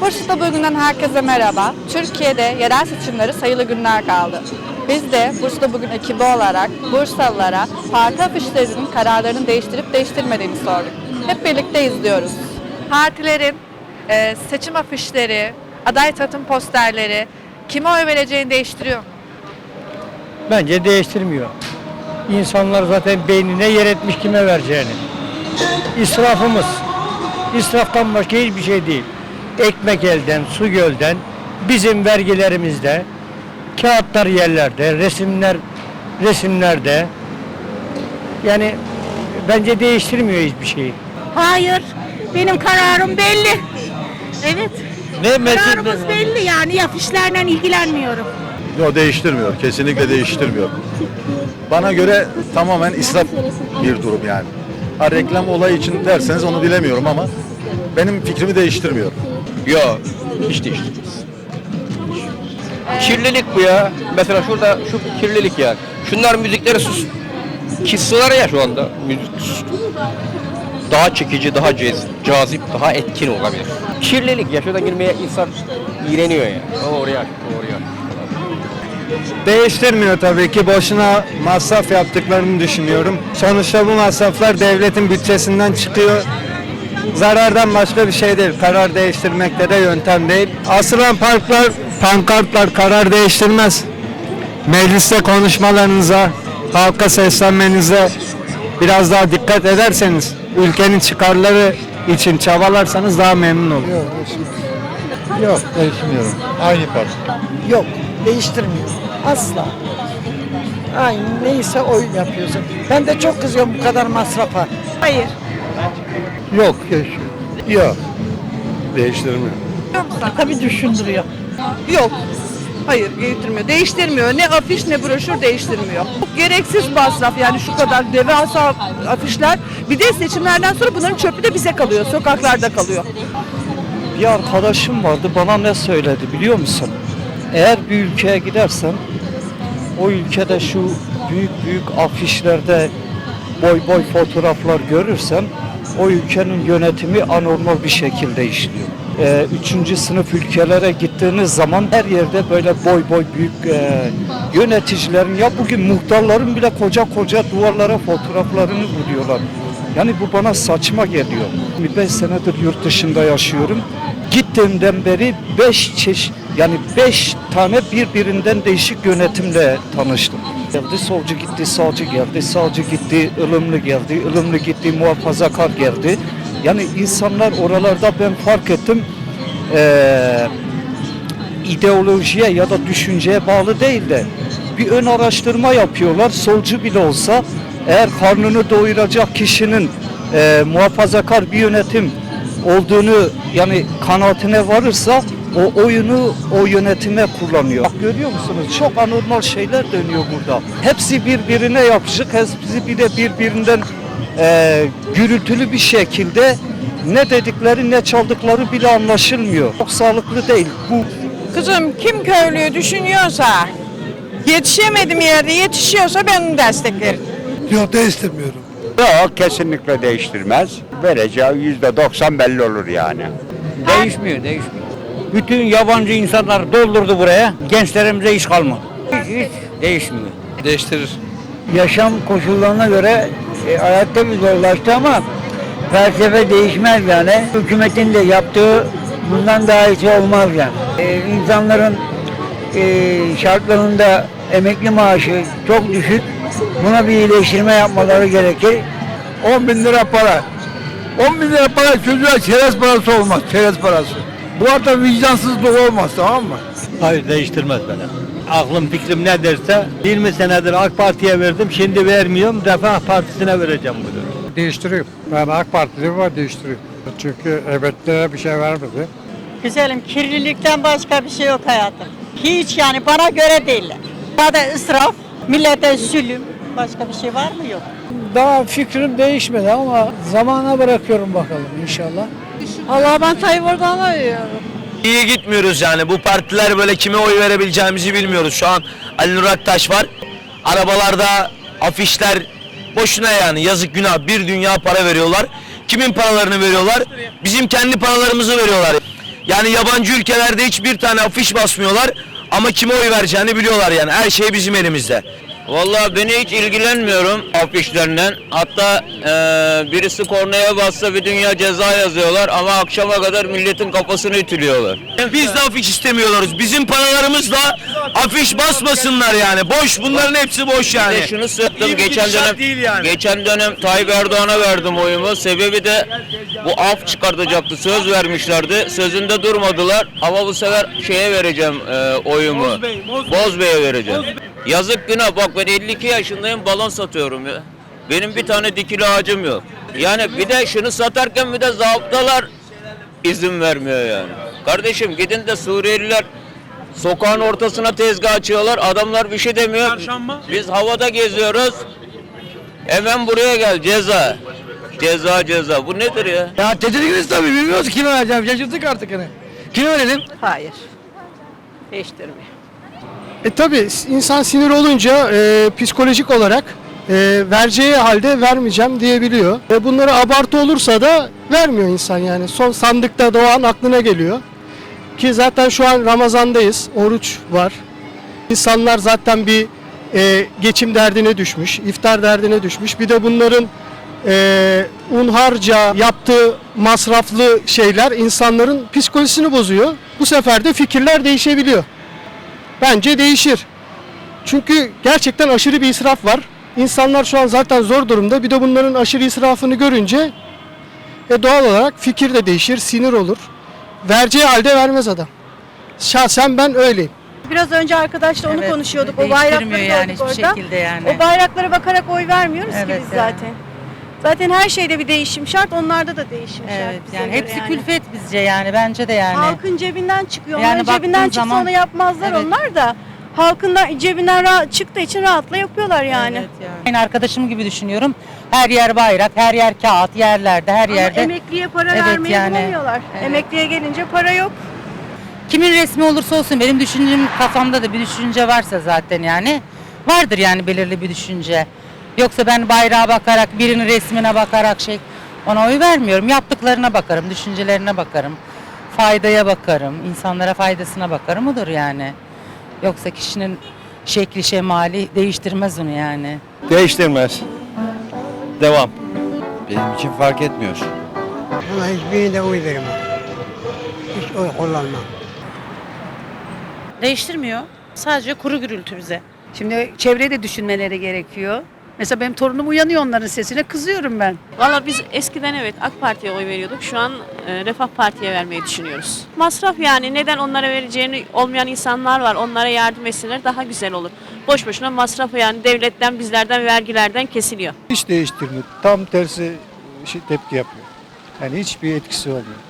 Bursa'da bugünden herkese merhaba. Türkiye'de yerel seçimleri sayılı günler kaldı. Biz de Bursa'da bugün ekibi olarak Bursalılara parti afişlerinin kararlarını değiştirip değiştirmediğini sorduk. Hep birlikte izliyoruz. Partilerin e, seçim afişleri, aday tanıtım posterleri kime oy vereceğini değiştiriyor. Bence değiştirmiyor. İnsanlar zaten beynine yer etmiş kime vereceğini. İsrafımız. İsraftan başka hiçbir şey değil. Ekmek elden, su gölden, bizim vergilerimizde, kağıtlar yerlerde, resimler resimlerde. Yani bence değiştirmiyor hiçbir şeyi. Hayır. Benim kararım belli. Evet. Ne Kararımız belli yani afişlerle ilgilenmiyorum. Yok değiştirmiyor. Kesinlikle değiştirmiyor. Bana göre tamamen israf bir durum yani. Ha, reklam olayı için derseniz onu bilemiyorum ama benim fikrimi değiştirmiyor. Yok, hiç değiştirmez. Kirlilik bu ya. Mesela şurada şu kirlilik ya. Şunlar müzikleri sus. Kıssalar ya şu anda. Müzik sus. Daha çekici, daha cez, cazip, daha etkin olabilir. Kirlilik ya. Şuradan girmeye insan iğreniyor ya. Oraya, oraya. Değiştirmiyor tabii ki. Boşuna masraf yaptıklarını düşünüyorum. Sonuçta bu masraflar devletin bütçesinden çıkıyor. Zarardan başka bir şey değil. Karar değiştirmekte de yöntem değil. Asılan parklar, pankartlar karar değiştirmez. Mecliste konuşmalarınıza, halka seslenmenize biraz daha dikkat ederseniz, ülkenin çıkarları için çabalarsanız daha memnun olurum. Yok değişmiyorum. Aynı parti. Yok, değiştirmiyor. Asla. Aynı neyse oy yapıyorsun. Ben de çok kızıyorum bu kadar masrafa. Hayır. Yok değişmiyor. Yok. Değiştirmiyor. Tabii düşündürüyor. Yok. Hayır getirmiyor. Değiştirmiyor. Ne afiş ne broşür değiştirmiyor. Çok gereksiz masraf yani şu kadar devasa afişler. Bir de seçimlerden sonra bunların çöpü de bize kalıyor. Sokaklarda kalıyor. Bir arkadaşım vardı bana ne söyledi biliyor musun? Eğer bir ülkeye gidersen o ülkede şu büyük büyük afişlerde boy boy fotoğraflar görürsen o ülkenin yönetimi anormal bir şekilde işliyor. Ee, üçüncü sınıf ülkelere gittiğiniz zaman her yerde böyle boy boy büyük e, yöneticilerin ya bugün muhtarların bile koca koca duvarlara fotoğraflarını vuruyorlar. Yani bu bana saçma geliyor. 25 senedir yurt dışında yaşıyorum. Gittiğimden beri 5 çeşit yani 5 tane birbirinden değişik yönetimle tanıştım. Geldi solcu gitti, sağcı geldi, sağcı gitti, ılımlı geldi, ılımlı gitti, muhafazakar geldi. Yani insanlar oralarda ben fark ettim eee ideolojiye ya da düşünceye bağlı değil de bir ön araştırma yapıyorlar. Solcu bile olsa eğer karnını doyuracak kişinin e, muhafazakar bir yönetim olduğunu yani kanaatine varırsa o oyunu o yönetime kullanıyor. Bak görüyor musunuz? Çok anormal şeyler dönüyor burada. Hepsi birbirine yapışık, hepsi bir de birbirinden e, gürültülü bir şekilde ne dedikleri ne çaldıkları bile anlaşılmıyor. Çok sağlıklı değil. Bu Kızım kim köylüyü düşünüyorsa, yetişemedim yerde yetişiyorsa ben onu desteklerim. Yok değiştirmiyorum. Yok kesinlikle değiştirmez. Vereceği yüzde doksan belli olur yani. Değişmiyor, değişmiyor. Bütün yabancı insanlar doldurdu buraya. Gençlerimize iş kalmadı. Hiç, hiç değişmiyor. Değiştirir. yaşam koşullarına göre e, hayatta bir zorlaştı ama felsefe değişmez yani. Hükümetin de yaptığı bundan daha iyisi olmaz yani. E, insanların e, şartlarında emekli maaşı çok düşük. Buna bir iyileştirme yapmaları gerekir. 10 bin lira para. 10 bin lira para çocuğa çerez parası olmaz. Çerez parası. Bu arada vicdansızlık olmaz tamam mı? Hayır değiştirmez beni. Aklım fikrim ne derse 20 senedir AK Parti'ye verdim şimdi vermiyorum Refah Partisi'ne vereceğim bunu. Değiştiriyor. Ben AK Parti'de var değiştiriyor. Çünkü emeklilere bir şey vermedi. Güzelim kirlilikten başka bir şey yok hayatım. Hiç yani bana göre değiller. Daha israf, millete zulüm. Başka bir şey var mı yok. Daha fikrim değişmedi ama zamana bırakıyorum bakalım inşallah. Allah ben Tayyip Erdoğan'a veriyorum. İyi gitmiyoruz yani. Bu partiler böyle kime oy verebileceğimizi bilmiyoruz. Şu an Ali Nur Aktaş var. Arabalarda afişler boşuna yani yazık günah bir dünya para veriyorlar. Kimin paralarını veriyorlar? Bizim kendi paralarımızı veriyorlar. Yani yabancı ülkelerde hiçbir tane afiş basmıyorlar ama kime oy vereceğini biliyorlar yani. Her şey bizim elimizde. Vallahi beni hiç ilgilenmiyorum afişlerinden. Hatta eee, birisi kornaya bassa bir dünya ceza yazıyorlar ama akşama kadar milletin kafasını ütülüyorlar. Biz de afiş istemiyoruz. Bizim paralarımızla afiş basmasınlar yani. Boş bunların hepsi boş Bir yani. de şunu İyi bir geçen gidişat dönem değil yani. geçen dönem Tayyip Erdoğan'a verdim oyumu. Sebebi de bu af çıkartacaktı. Söz vermişlerdi. Sözünde durmadılar. Ama bu sefer şeye vereceğim eee, oyumu. Bozbey, Bozbey. Bozbey'e vereceğim. Yazık günah bak ben 52 yaşındayım balon satıyorum ya. Benim bir tane dikili ağacım yok. Yani bir de şunu satarken bir de zabıtalar izin vermiyor yani. Kardeşim gidin de Suriyeliler sokağın ortasına tezgah açıyorlar. Adamlar bir şey demiyor. Biz havada geziyoruz. Hemen buraya gel ceza. Ceza ceza. Bu nedir ya? Ya tedirginiz tabii bilmiyoruz kime vereceğim. Şaşırdık artık hani. Kime verelim? Hayır. Değiştirmiyor. E tabi insan sinir olunca e, psikolojik olarak e, vereceği halde vermeyeceğim diyebiliyor. Ve bunları abartı olursa da vermiyor insan yani. Son sandıkta doğan aklına geliyor. Ki zaten şu an Ramazan'dayız. Oruç var. İnsanlar zaten bir e, geçim derdine düşmüş, iftar derdine düşmüş. Bir de bunların e, unharca yaptığı masraflı şeyler insanların psikolojisini bozuyor. Bu sefer de fikirler değişebiliyor. Bence değişir. Çünkü gerçekten aşırı bir israf var. İnsanlar şu an zaten zor durumda. Bir de bunların aşırı israfını görünce e, doğal olarak fikir de değişir, sinir olur. Vereceği halde vermez adam. Şahsen ben öyleyim. Biraz önce arkadaşla onu Evet, konuşuyorduk. O değiştirmiyor bayrakları yani gördük hiçbir orada. şekilde yani. O bayraklara bakarak oy vermiyoruz ki Evet, biz yani. zaten. Zaten her şeyde bir değişim şart, onlarda da değişim şart. Evet bize yani göre hepsi külfet bizce yani bence de yani. Halkın cebinden çıkıyor. Yani Onların cebinden baktığın çıksa zaman- onu yapmazlar Evet. onlar da. Halkın da cebinden rahat, çıktığı için rahatla yapıyorlar yani. Evet yani. Aynı arkadaşım gibi düşünüyorum. Her yer bayrak, her yer kağıt, yerlerde, her Ama yerde. emekliye para Evet, vermeyi yani. bulamıyorlar. Evet. Emekliye gelince para yok. Kimin resmi olursa olsun benim düşüncem kafamda da bir düşünce varsa zaten yani. Vardır yani belirli bir düşünce. Yoksa ben bayrağa bakarak, birinin resmine bakarak şey ona oy vermiyorum. Yaptıklarına bakarım, düşüncelerine bakarım. Faydaya bakarım, insanlara faydasına bakarım odur yani. Yoksa kişinin şekli şemali değiştirmez onu yani. Değiştirmez. Devam. Benim için fark etmiyor. Ama hiçbirine oy vermem. Hiç oy kullanmam. Değiştirmiyor. Sadece kuru gürültü bize. Şimdi çevreyi de düşünmeleri gerekiyor. Mesela benim torunum uyanıyor onların sesine kızıyorum ben. Valla biz eskiden evet AK Parti'ye oy veriyorduk. Şu an e, Refah Parti'ye vermeyi düşünüyoruz. Masraf yani neden onlara vereceğini olmayan insanlar var. Onlara yardım etsinler daha güzel olur. Boş boşuna masrafı yani devletten bizlerden vergilerden kesiliyor. Hiç değiştirmiyor. Tam tersi şey, tepki yapıyor. Yani hiçbir etkisi olmuyor.